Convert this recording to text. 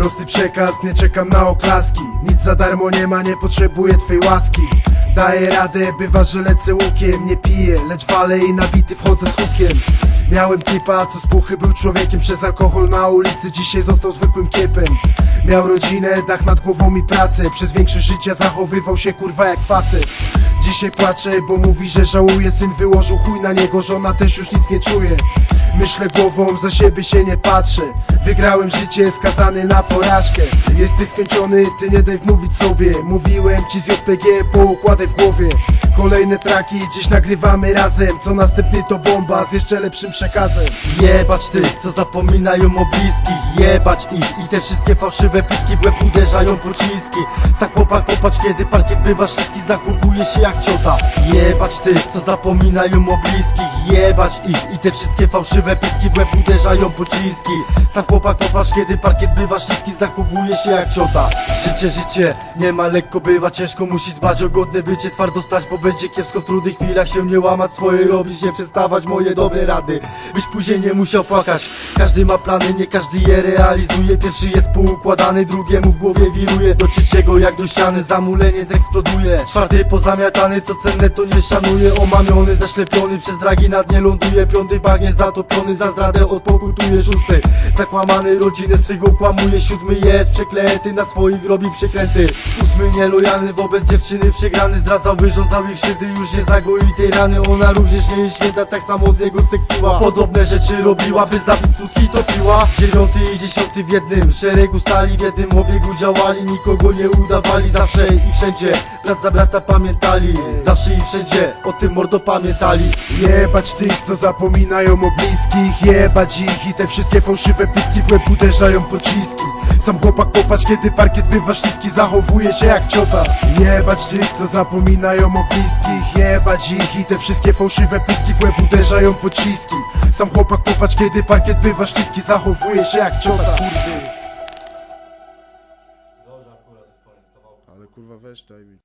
Prosty przekaz, nie czekam na oklaski. Nic za darmo nie ma, nie potrzebuję twej łaski. Daję radę, bywa, że lecę łukiem. Nie piję, lecz walę i nabity wchodzę z hukiem. Miałem typa, co z puchy był człowiekiem Przez alkohol na ulicy, dzisiaj został zwykłym kiepem. Miał rodzinę, dach nad głową i pracę. Przez większość życia zachowywał się kurwa jak facet Dzisiaj płaczę, bo mówi, że żałuje. Syn wyłożył chuj na niego, żona też już nic nie czuje. Myślę głową, za siebie się nie patrzę. Wygrałem życie, skazany na porażkę. Jesteś skończony, ty nie daj wmówić sobie. Mówiłem ci z JPG, poukładaj w głowie Kolejne traki, dziś nagrywamy razem. Co następny to bomba z jeszcze lepszym przekazem. Jebać tych, co zapominają o bliskich. Jebać ich i te wszystkie fałszywe piski W łeb uderzają pociski Za chłopak popatrz, kiedy parkiet bywa wszystki Zachowuje się jak ciota. Jebać tych, co zapominają o bliskich. Jebać ich i te wszystkie fałszywe piski W łeb uderzają pociski Sam chłopak popatrz, kiedy parkiet bywa wszystki Zachowuje się jak ciota. Życie, życie, nie ma lekko bywa. Ciężko musi dbać o godne bycie Twardo stać, bo będzie kiepsko w trudnych chwilach Się nie łamać, swoje robić, nie przestawać Moje dobre rady, byś później nie musiał płakać. Każdy ma plany, nie każdy je realizuje. Pierwszy jest poukładany, drugiemu w głowie wiruje. Do trzeciego jak do ściany, zamuleniec eksploduje Czwarty pozamiatany, co cenne to nie szanuje Omamiony, zaślepiony, przez dragi na dnie ląduje. Piąty bagnie zatopiony, za zdradę odpokutuje Szósty, zakłamany, rodzinę swego kłamuje Siódmy jest przeklęty, na swoich robi przekręty. Ósmy nielojalny, wobec dziewczyny przegrany Zdradzał, wyrządzał jej krzywdy, już nie zagoi tej rany. Ona również nie jest święta, tak samo z jego sekpiła Podobne rzeczy robiła, by zabić sutki topiła. Dziewiąty i dziesiąty w jednym szeregu stali W jednym obiegu działali, nikogo nie udawali Zawsze i wszędzie, brat za brata pamiętali Zawsze i wszędzie, o tym mordo pamiętali. Jebać tych, co zapominają o bliskich Jebać ich i te wszystkie fałszywe piski W łeb uderzają pociski. Sam chłopak popatrz, kiedy parkiet bywa śliski. Zachowuje się jak ciota. Jebać tych, co zapominają o bliskich. Jebać ich i te wszystkie fałszywe piski W łeb uderzają pociski. Sam chłopak popatrz, kiedy parkiet bywa śliski. Zachowuje się jak ciota. Kurwy. Ale kurwa weź daj mi